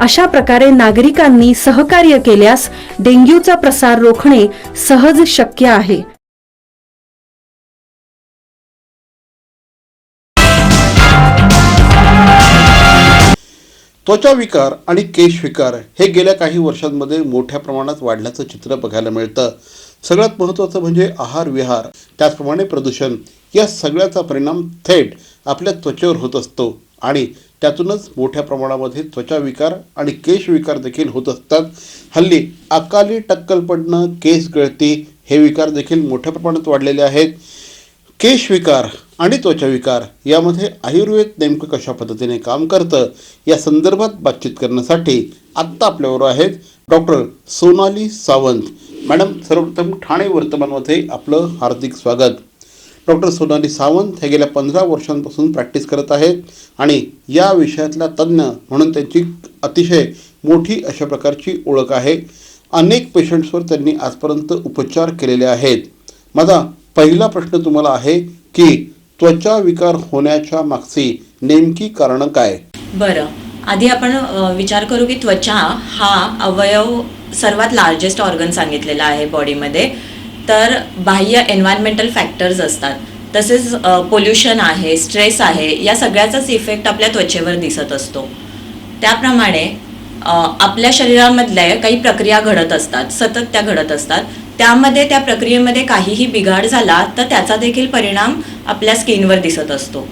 अशा प्रकारे नागरिकांनी सहकार्य केल्यास डेंग्यूचा प्रसार रोखणे सहज शक्य आहे. त्वचा विकार आणि केश विकार हे गेल्या काही वर्षांमध्ये मोठ्या प्रमाणात वाढल्याचं चित्र बघायला मिळतं. सगळ्यात महत्त्वाचं म्हणजे आहार विहार त्याचप्रमाणे प्रदूषण या सगळ्याचा परिणाम थेट आपल्या त्वचेवर होत असतो आणि त्यातूनच मोठ्या प्रमाणामध्ये त्वचा विकार आणि केश विकार देखील होत असतात. हल्ली अकाली टक्कल पडणं केस गळती हे विकार देखील मोठ्या प्रमाणात वाढलेले आहेत. केश विकार आणि त्वचा विकार यामध्ये आयुर्वेद नेमकं कशा पद्धतीने काम करतं या संदर्भात बातचीत करण्यासाठी आत्ता आपल्याबरोबर आहेत डॉक्टर सोनाली सावंत. मॅडम सर्वप्रथम ठाणे वर्तमानमध्ये आपलं हार्दिक स्वागत. डॉक्टर सोनाली सावंत हे गेल्या पंधरा वर्षांपासून प्रॅक्टिस करत आहेत आणि या विषयातल्या तज्ज्ञ म्हणून त्यांची अतिशय मोठी अशा प्रकारची ओळख आहे. अनेक पेशंट्सवर त्यांनी आजपर्यंत उपचार केलेले आहेत. माझा पहिला प्रश्न तुम्हाला आहे की त्वचा विकार होण्याच्या मागची नेमकी कारणं काय? बरं. आधी आपण विचार करू की त्वचा हा अवयव सर्वात लार्जेस्ट ऑर्गन सांगितलेला आहे बॉडीमध्ये तर बाह्य एन्व्हायरमेंटल फॅक्टर्स असतात. तसेच पोल्युशन आहे स्ट्रेस आहे या सगळ्याचाच इफेक्ट आपल्या त्वचेवर दिसत असतो. त्याप्रमाणे आपल्या शरीरामधल्या काही प्रक्रिया घडत असतात सतत त्या घडत असतात. त्यामध्ये त्या प्रक्रियेमध्ये काहीही बिघाड झाला तर त्याचा देखील परिणाम आपल्या स्किनवर दिसत असतो.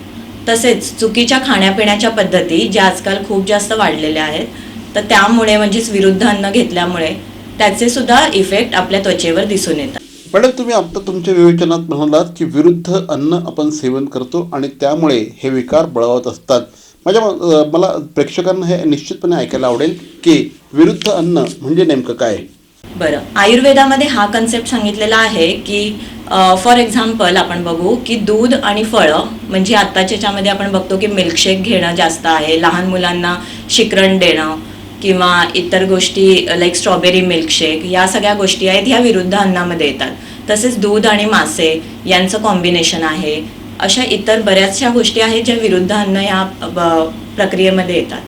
तसेच चुकीच्या खाण्यापिण्याच्या पद्धती ज्या आजकाल खूप जास्त वाढलेल्या आहेत तर त्यामुळे म्हणजेच विरुद्ध अन्न घेतल्यामुळे त्याचे सुद्धा इफेक्ट आपल्या त्वचेवर दिसून येतात. मॅडम तुम्ही आता तुमच्या विवेचनात म्हणालात की विरुद्ध अन्न आपण सेवन करतो आणि त्यामुळे हे विकार बळावत असतात. माझ्या मला प्रेक्षकांना हे निश्चितपणे ऐकायला आवडेल की विरुद्ध अन्न म्हणजे नेमकं काय? बरं. आयुर्वेदामध्ये हा कन्सेप्ट सांगितलेला आहे की फॉर एक्झाम्पल आपण बघू की दूध आणि फळं म्हणजे आत्ताच्या याच्यामध्ये आपण बघतो की मिल्कशेक घेणं जास्त आहे लहान मुलांना शिकरण देणं किंवा इतर गोष्टी लाईक स्ट्रॉबेरी मिल्कशेक या सगळ्या गोष्टी आहेत ह्या विरुद्ध अन्नामध्ये येतात. तसेच दूध आणि मासे यांचं कॉम्बिनेशन आहे. अशा इतर बऱ्याचशा गोष्टी आहेत ज्या विरुद्ध अन्न या प्रक्रियेमध्ये येतात.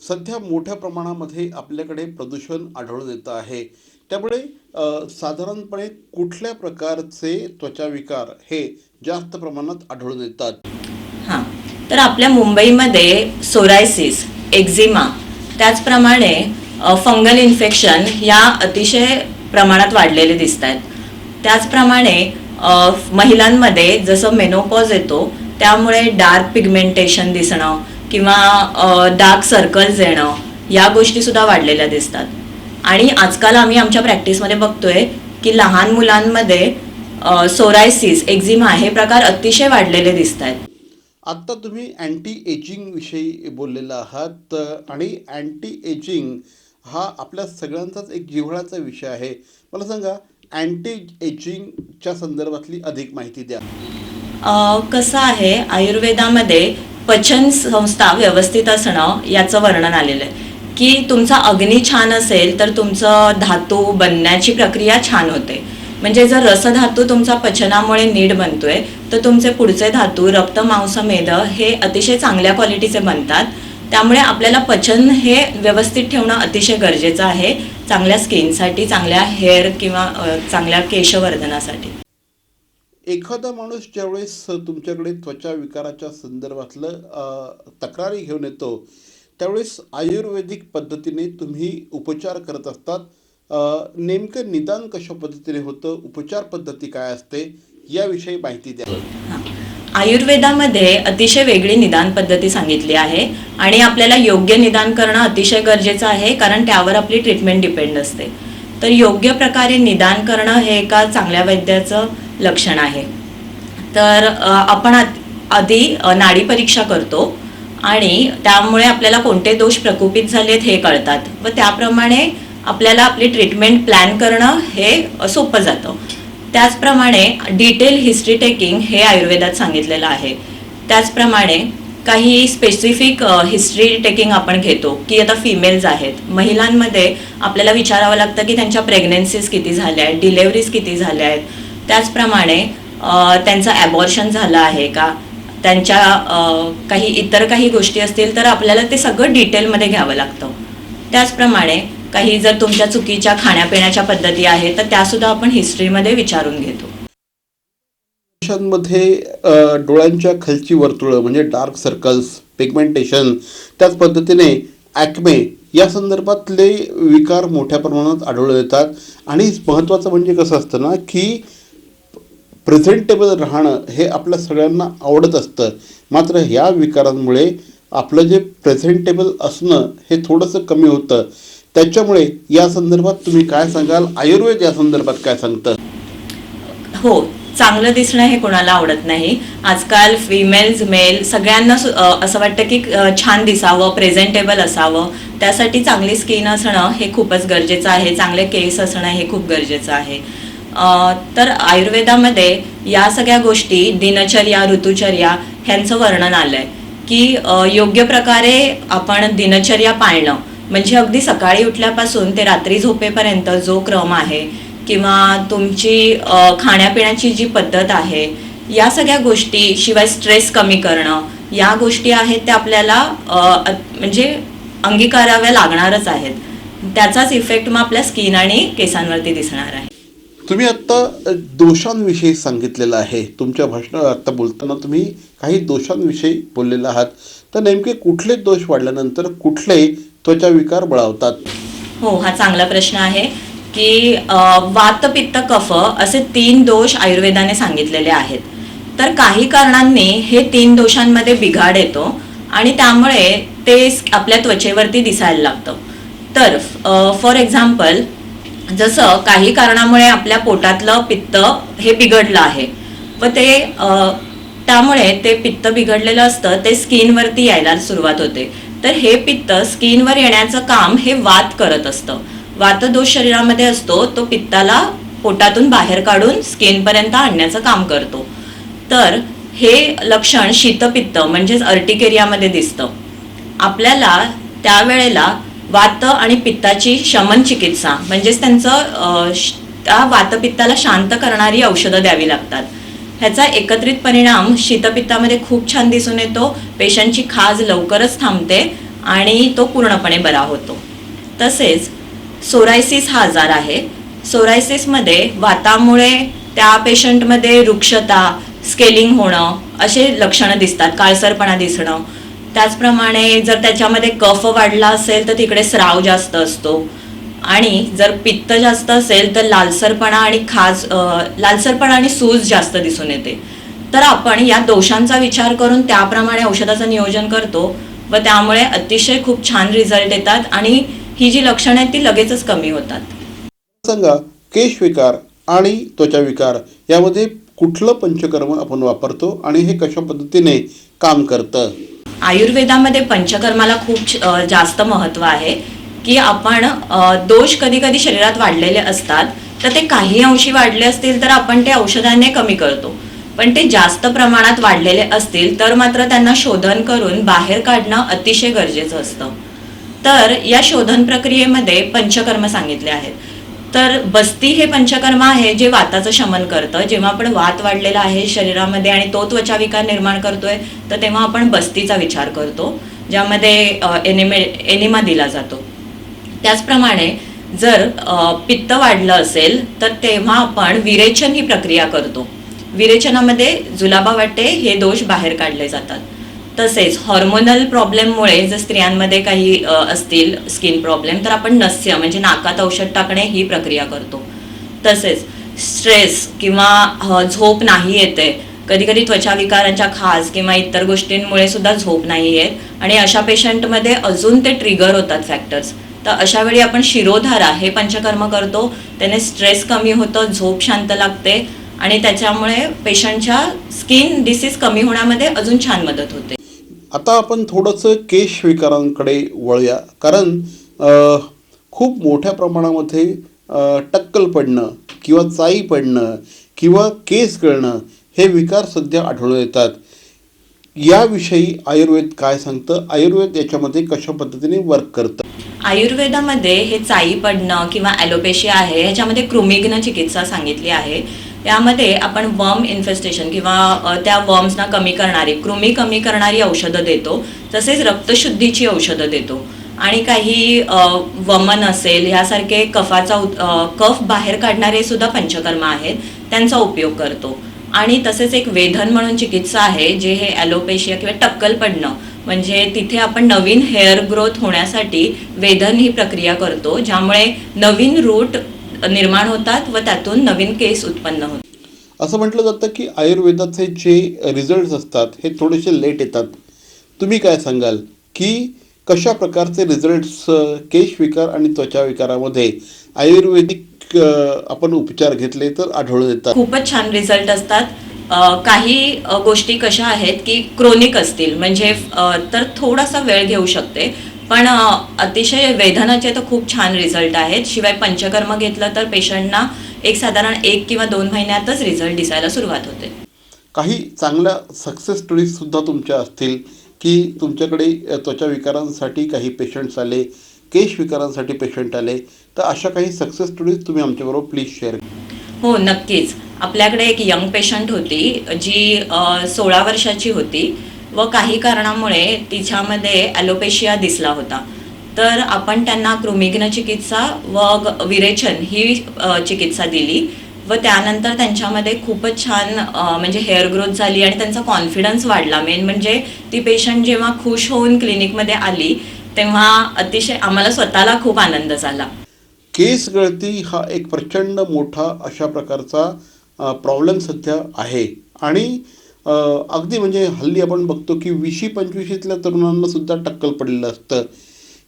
सध्या मोठ्या प्रमाणामध्ये आपल्याकडे प्रदूषण आढळून येतं आहे. त्यामुळे साधारणपणे कुठल्या प्रकारचे त्वचा विकार हे जास्त प्रमाणात आढळून येतात? हां. तर आपल्या मुंबईमध्ये सोरायसिस एक्झिमा त्याचप्रमाणे फंगल इन्फेक्शन या अतिशय प्रमाणात वाढलेले दिसत आहेत त्याचप्रमाणे महिलांमध्ये जसं मेनोपॉज येतो त्यामुळे डार्क पिगमेंटेशन दिसणं किंवा डार्क सर्कल्स येणं या गोष्टी सुद्धा वाढलेल्या दिसतात. आणि आजकाल आम्ही आमच्या प्रॅक्टिसमध्ये बघतोय की लहान मुलांमध्ये सोरायसिस एक्झिमा हे प्रकार अतिशय वाढलेले दिसत आहेत आत्ता तुम्ही अँटी एजिंग विषयी बोललेला आहात आणि अँटी एजिंग हा आपल्या सगळ्यांचाच एक जिव्हाळाचा विषय आहे. मला सांगा अँटी एजिंगच्या संदर्भातली अधिक माहिती द्या. कसं आहे आयुर्वेदामध्ये पचन संस्था व्यवस्थित असणं याचं वर्णन आलेलं आहे. की तुमचा अग्नी छान असेल तर तुमचं धातू बनण्याची प्रक्रिया छान होते. म्हणजे जर रसधातू तुमचा पचनामुळे नीट बनतोय तर तुमचे पुढचे धातू रक्त मांस मेद हे अतिशय चांगल्या क्वालिटीचे बनतात. त्यामुळे आपल्याला पचन हे व्यवस्थित ठेवणं अतिशय गरजेचं आहे चांगल्या स्किनसाठी चांगल्या हेअर किंवा चांगल्या केशवर्धनासाठी. एखादा माणूस ज्यावेळेस तुमच्याकडे त्वचा विकाराच्या संदर्भातलं तक्रारी घेऊन येतो त्यावेळेस आयुर्वेदिक पद्धतीने तुम्ही उपचार करत असतात. नेमकं निदान कशा पद्धतीने होतं? उपचार पद्धती काय असते? याविषयी माहिती द्या. आयुर्वेदामध्ये अतिशय वेगळी निदान पद्धती सांगितली आहे आणि आपल्याला योग्य निदान करणं अतिशय गरजेचं आहे कारण त्यावर आपली ट्रीटमेंट डिपेंड असते. तर योग्य प्रकारे निदान करणं हे एका चांगल्या वैद्याचं लक्षण आहे. तर आपण आधी नाडी परीक्षा करतो आणि त्यामुळे आपल्याला कोणते दोष प्रकोपित झालेत हे कळतात. व त्याप्रमाणे आपल्याला आपली ट्रीटमेंट प्लॅन करणं हे सोपं जातं. त्याचप्रमाणे डिटेल हिस्ट्री टेकिंग हे आयुर्वेदात सांगितलेलं आहे. त्याचप्रमाणे काही स्पेसिफिक हिस्ट्री टेकिंग आपण घेतो की आता फिमेल्स आहेत. महिलांमध्ये आपल्याला विचारावं लागतं की त्यांच्या प्रेग्नन्सीज किती झाल्या आहेत डिलेवरीज किती झाल्या आहेत. त्याचप्रमाणे त्यांचं ॲबॉर्शन झालं आहे का? त्यांच्या काही इतर काही गोष्टी असतील तर आपल्याला ते सगळं डिटेलमध्ये घ्यावं लागतं. त्याचप्रमाणे काही जर तुमच्या चुकीच्या खाण्यापिण्याच्या पद्धती आहेत तर त्यासुद्धा आपण हिस्ट्रीमध्ये विचारून घेतो. मध्ये डोळ्यांच्या खालची वर्तुळं म्हणजे डार्क सर्कल्स पिगमेंटेशन त्याच पद्धतीने ॲक्मे या संदर्भातले विकार मोठ्या प्रमाणात आढळून येतात. आणि महत्त्वाचं म्हणजे कसं असतं ना की प्रेझेंटेबल राहणं हे आपल्या सगळ्यांना आवडत असतं. मात्र ह्या विकारांमुळे आपलं जे प्रेझेंटेबल असणं हे थोडंसं कमी होतं. त्याच्यामुळे या संदर्भात तुम्ही काय सांगाल? आयुर्वेद या संदर्भात काय सांगतं? हो चांगलं दिसणं हे कोणाला आवडत नाही. आजकाल फिमेल्स मेल सगळ्यांना असं वाटतं की छान दिसावं प्रेझेंटेबल असावं. त्यासाठी चांगली स्किन असणं हे खूपच गरजेचं आहे. चांगले केस असणं हे खूप गरजेचं आहे. तर आयुर्वेदामध्ये या सगळ्या गोष्टी दिनचर्या ऋतुचर्या ह्यांचं वर्णन आलंय की योग्य प्रकारे आपण दिनचर्या पाळणं म्हणजे अगदी सकाळी उठल्यापासून ते रात्री झोपेपर्यंत जो क्रम आहे किंवा तुमची खाण्यापिण्याची जी पद्धत आहे या सगळ्या गोष्टी शिवाय स्ट्रेस कमी करणं या गोष्टी आहेत त्या आपल्याला म्हणजे अंगीकाराव्या लागणारच आहेत. त्याचाच इफेक्ट मग आपल्या स्किन आणि केसांवरती दिसणार आहे. तुम्ही आत्ता दोषांविषयी सांगितलेलं आहे. तुमच्या भाषणात आत्ता बोलताना तुम्ही काही दोषांविषयी बोललेला आहात. तर नेमके कुठले दोष वाढल्यानंतर कुठले त्वचा विकार बळावतात. हो हा चांगला प्रश्न आहे की वात पित्त कफ असे तीन दोष आयुर्वेदाने सांगितलेले आहेत. तर काही कारणांनी हे तीन दोषांमध्ये बिघाड येतो आणि त्यामुळे ते आपल्या त्वचेवरती दिसायला लागतं. तर फॉर एक्झाम्पल जसं काही कारणामुळे आपल्या पोटातलं पित्त हे बिघडलं आहे व ते त्यामुळे ते पित्त बिघडलेलं असतं ते स्किनवरती यायला सुरुवात होते. तर हे पित्त स्किनवर येण्याचं काम हे वात करत असतं. वातदोष शरीरामध्ये असतो तो पित्ताला पोटातून बाहेर काढून स्किनपर्यंत आणण्याचं काम करतो. तर हे लक्षण शीतपित्त म्हणजेच अर्टिकेरियामध्ये दिसतं. आपल्याला त्यावेळेला वात आणि पित्ताची शमन चिकित्सा म्हणजेच त्यांचं त्या वातपित्ताला शांत करणारी औषधं द्यावी लागतात. ह्याचा एकत्रित परिणाम शीतपित्तामध्ये खूप छान दिसून येतो. पेशंटची खाज लवकरच थांबते आणि तो पूर्णपणे बरा होतो. तसेच सोरायसिस हा आजार आहे. सोरायसिसमध्ये वातामुळे त्या पेशंटमध्ये वृक्षता स्केलिंग होणं असे लक्षणं दिसतात काळसरपणा दिसणं. त्याचप्रमाणे जर त्याच्यामध्ये कफ वाढला असेल तर तिकडे स्राव जास्त असतो. आणि जर पित्त जास्त असेल तर लालसरपणा आणि खाज लालसरपणा आणि सूज जास्त दिसून येते. तर आपण या दोषांचा विचार करून त्याप्रमाणे औषधाचं नियोजन करतो व त्यामुळे अतिशय खूप छान रिझल्ट येतात आणि ही जी लक्षणं आहेत ती लगेचच कमी होतात. सांगा केश विकार आणि त्वचा विकार यामध्ये कुठलं पंचकर्म आपण वापरतो आणि हे कशा पद्धतीने काम करतं? आयुर्वेदामध्ये पंचकर्माला खूप जास्त महत्त्व आहे. की आपण दोष कधी कधी शरीरात वाढलेले असतात तर ते काही अंशी वाढले असतील तर आपण ते औषधाने कमी करतो. पण ते जास्त प्रमाणात वाढलेले असतील तर मात्र त्यांना शोधन करून बाहेर काढणं अतिशय गरजेचं असतं. तर या शोधन प्रक्रियेमध्ये पंचकर्म सांगितले आहेत. तर बस्ती हे पंचकर्म आहे जे वाताचं शमन करतं. जेव्हा आपण वात वाढलेला आहे शरीरामध्ये आणि तो त्वचा विकार निर्माण करतोय तर तेव्हा आपण बस्तीचा विचार करतो ज्यामध्ये एनिमे एनिमा दिला जातो. त्याचप्रमाणे जर पित्त वाढलं असेल तर तेव्हा आपण विरेचन ही प्रक्रिया करतो. विरेचनामध्ये जुलाबा वाटे हे दोष बाहेर काढले जातात. तसेच हॉर्मोनल प्रॉब्लेममुळे जर स्त्रियांमध्ये काही असतील स्किन प्रॉब्लेम तर आपण नस्य म्हणजे नाकात औषध टाकणे ही प्रक्रिया करतो. तसेच स्ट्रेस किंवा झोप नाही येते. कधी कधी त्वचा विकारांच्या खाज किंवा इतर गोष्टींमुळे सुद्धा झोप नाही येत. आणि अशा पेशंटमध्ये अजून ते ट्रिगर होतात फॅक्टर्स तर अशा वेळी आपण शिरोधारा हे पंचकर्म करतो. त्याने स्ट्रेस कमी होतं झोप शांत लागते आणि त्याच्यामुळे पेशंटच्या स्किन डिसीज कमी होण्यामध्ये अजून छान मदत होते. आता आपण थोडंसं केश विकारांकडे वळूया. कारण खूप मोठ्या प्रमाणामध्ये टक्कल पडणं किंवा चाई पडणं किंवा केस गळणं हे विकार सध्या आढळून येतात. याविषयी आयुर्वेद काय सांगतं? आयुर्वेद याच्यामध्ये कशा पद्धतीने वर्क करतं? आयुर्वेदामध्ये हे चाई पडणं किंवा ॲलोपेशिया आहे ह्याच्यामध्ये कृमिघ्न चिकित्सा सांगितली आहे. यामध्ये आपण वर्म इन्फेस्टेशन किंवा त्या वर्म्सना कमी करणारी कृमी कमी करणारी औषधं देतो तसेच रक्तशुद्धीची औषधं देतो. आणि काही वमन असेल ह्यासारखे कफाचा कफ बाहेर काढणारे सुद्धा पंचकर्म आहेत त्यांचा उपयोग करतो. आणि तसेच एक वेधन म्हणून चिकित्सा आहे जे हे ॲलोपेशिया किंवा टक्कल पडणं. म्हणजे तिथे आपण नवीन हेअर ग्रोथ होण्यासाठी वेधन ही प्रक्रिया करतो ज्यामुळे नवीन रूट निर्माण होतात व त्यातून नवीन केस उत्पन्न होतात. असं म्हटलं जातं की आयुर्वेदाचे जे रिझल्ट्स असतात हे थोडेसे लेट येतात. तुम्ही काय सांगाल? की कशा प्रकारचे रिझल्ट्स केश विकार आणि त्वचा विकारामध्ये आयुर्वेदिक आपण उपचार घेतले तर आढळून येतात. खूपच छान रिझल्ट असतात. काही गोष्टी कशा आहेत की क्रोनिक असतील. म्हणजे तर थोडासा वेळ घेऊ शकते. पण अतिशय वेदनाचे तर खूप छान रिझल्ट आहेत. शिवाय पंचकर्म घेतलं तर पेशंटना एक साधारण एक किंवा दोन महिन्यातच रिझल्ट दिसायला सुरुवात होते. काही चांगल्या सक्सेस स्टोरीजसुद्धा तुमच्या असतील की तुमच्याकडे त्वचा विकारांसाठी काही पेशंट्स आले केश विकारांसाठी पेशंट आले तर अशा काही सक्सेस स्टोरीज तुम्ही आमच्याबरोबर प्लीज शेअर हो नक्कीच. आपल्याकडे एक यंग पेशंट होती जी सोळा वर्षाची होती व काही कारणामुळे तिच्यामध्ये ॲलोपेशिया दिसला होता. तर आपण त्यांना कृमिघ्न चिकित्सा व विरेचन ही चिकित्सा दिली व त्यानंतर त्यांच्यामध्ये खूपच छान म्हणजे हेअर ग्रोथ झाली आणि त्यांचा कॉन्फिडन्स वाढला. मेन म्हणजे ती पेशंट जेव्हा खुश होऊन क्लिनिकमध्ये आली तेव्हा अतिशय आम्हाला स्वतःला खूप आनंद झाला. केस गळती हा एक प्रचंड मोठा अशा प्रकारचा प्रॉब्लेम सध्या आहे. आणि अगदी म्हणजे हल्ली आपण बघतो की विशी पंचवीशीतल्या तरुणांना सुद्धा टक्कल पडलेलं असतं.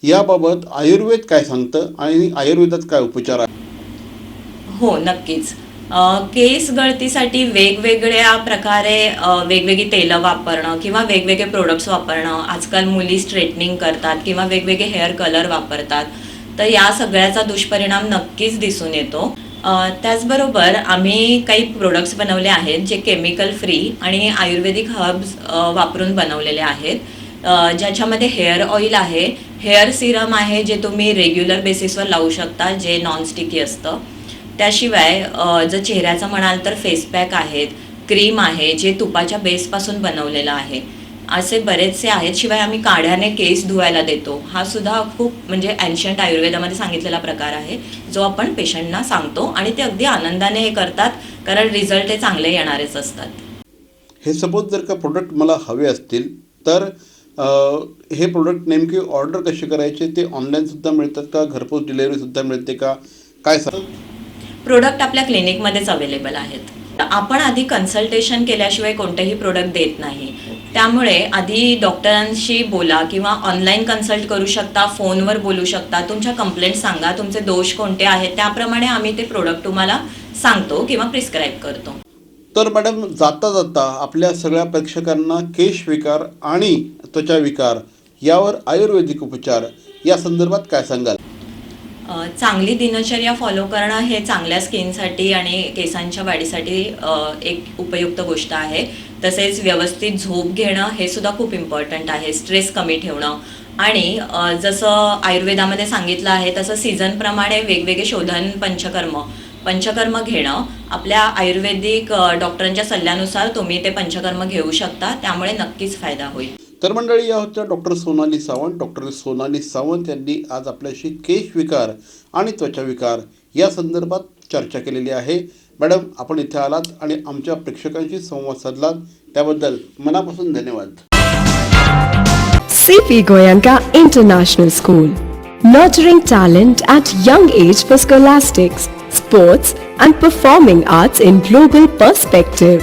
याबाबत आयुर्वेद काय सांगतं आणि आयुर्वेदात काय उपचार आहे हो नक्कीच. केस गळतीसाठी वेगवेगळ्या प्रकारे वेगवेगळी तेलं वापरणं किंवा वेगवेगळे प्रोडक्ट्स वापरणं. आजकाल मुली स्ट्रेटनिंग करतात किंवा वेगवेगळे हेअर कलर वापरतात. तर या सगळ्याचा दुष्परिणाम नक्कीच दिसून येतो. त्याचबरोबर आम्ही काही प्रोडक्ट्स बनवले आहेत जे केमिकल फ्री आणि आयुर्वेदिक हर्ब्स वापरून बनवलेले आहेत. ज्याच्यामध्ये हेअर ऑइल आहे. हेअर सिरम आहे जे तुम्ही रेग्युलर बेसिसवर लावू शकता जे नॉन स्टिकी असतं. त्याशिवाय जर चेहऱ्याचं म्हणाल तर फेस पॅक आहेत क्रीम आहे जे तुपाच्या बेसपासून बनवलेलं आहे. असे बरेचसे आहेत शिवाय आम्ही काढ्याने केस धुवायला देतो. हा सुद्धा खूप म्हणजे अँशंट आयुर्वेदामध्ये सांगितलेला प्रकार आहे जो आपण पेशंटना सांगतो आणि ते अगदी आनंदाने हे करतात कारण रिझल्ट हे चांगले येणारेच असतात. हे सपोज जर का प्रोडक्ट मला हवे असतील तर हे प्रोडक्ट नेमके ऑर्डर कसे करायचे ते ऑनलाईनसुद्धा मिळतात का? घरपोच डिलेवरीसुद्धा मिळते का? काय सांग प्रोडक्ट आपल्या क्लिनिकमध्येच अवेलेबल आहेत. आपण आधी कन्सल्टेशन केल्याशिवाय कोणतेही प्रोडक्ट देत नाही. त्यामुळे आधी डॉक्टरांशी बोला किंवा ऑनलाईन कन्सल्ट करू शकता फोनवर बोलू शकता. तुमच्या कंप्लेंट सांगा तुमचे दोष कोणते आहेत त्याप्रमाणे आम्ही ते प्रोडक्ट तुम्हाला सांगतो किंवा प्रिस्क्राईब करतो. तर मॅडम जाता जाता आपल्या सगळ्या प्रेक्षकांना केश विकार आणि त्वचा विकार यावर आयुर्वेदिक उपचार या संदर्भात काय सांगाल? चांगली दिनचर्या फॉलो करणं हे चांगल्या स्किनसाठी आणि केसांच्या वाढीसाठी एक उपयुक्त गोष्ट आहे. तसेच व्यवस्थित झोप घेणं हे सुद्धा खूप इम्पॉर्टंट आहे. स्ट्रेस कमी ठेवणं. आणि जसं आयुर्वेदामध्ये सांगितलं आहे तसं सीझनप्रमाणे वेगवेगळे शोधन पंचकर्म पंचकर्म घेणं. आपल्या आयुर्वेदिक डॉक्टरांच्या सल्ल्यानुसार तुम्ही ते पंचकर्म घेऊ शकता. त्यामुळे नक्कीच फायदा होईल. तर मंडळी या होत्या डॉक्टर सोनाली सावंत. डॉक्टर सोनाली सावंत यांनी आज आपल्याशी केश विकार आणि त्वचा विकार या संदर्भात चर्चा केलेली आहे. मॅडम आपण इथे आलात आणि आमच्या प्रेक्षकांशी संवाद साधलात. त्याबद्दल मनापासून धन्यवाद. C P Goenka International School Nurturing talent at young age for scholastics, sports, and performing arts in global perspective.